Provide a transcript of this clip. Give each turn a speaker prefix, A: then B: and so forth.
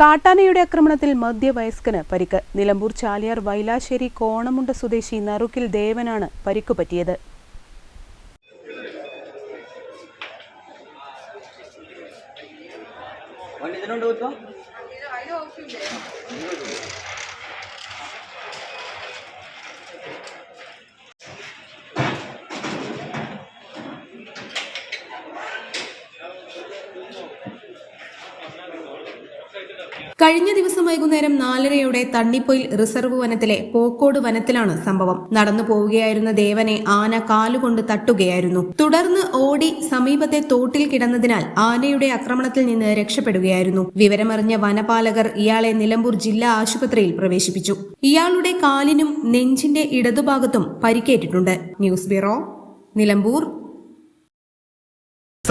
A: കാട്ടാനയുടെ ആക്രമണത്തിൽ മധ്യവയസ്കന് പരിക്ക്. നിലമ്പൂർ ചാലിയാർ വൈലാശ്ശേരി കോണമുണ്ട സ്വദേശി നറുക്കിൽ ദേവനാണ് പരിക്ക് പറ്റിയത്.
B: കഴിഞ്ഞ ദിവസം വൈകുന്നേരം നാലരയോടെ തണ്ണിപ്പൊയിൽ റിസർവ് വനത്തിലെ പോക്കോട് വനത്തിലാണ് സംഭവം. നടന്നു പോവുകയായിരുന്ന ദേവനെ ആന കാലുകൊണ്ട് തട്ടുകയായിരുന്നു. തുടർന്ന് ഓടി സമീപത്തെ തോട്ടിൽ കിടന്നതിനാൽ ആനയുടെ ആക്രമണത്തിൽ നിന്ന് രക്ഷപ്പെടുകയായിരുന്നു. വിവരമറിഞ്ഞ വനപാലകർ ഇയാളെ നിലമ്പൂർ ജില്ലാ ആശുപത്രിയിൽ പ്രവേശിപ്പിച്ചു. ഇയാളുടെ കാലിനും നെഞ്ചിന്റെ ഇടതുഭാഗത്തും പരിക്കേറ്റിട്ടുണ്ട്. News bureau Nilambur.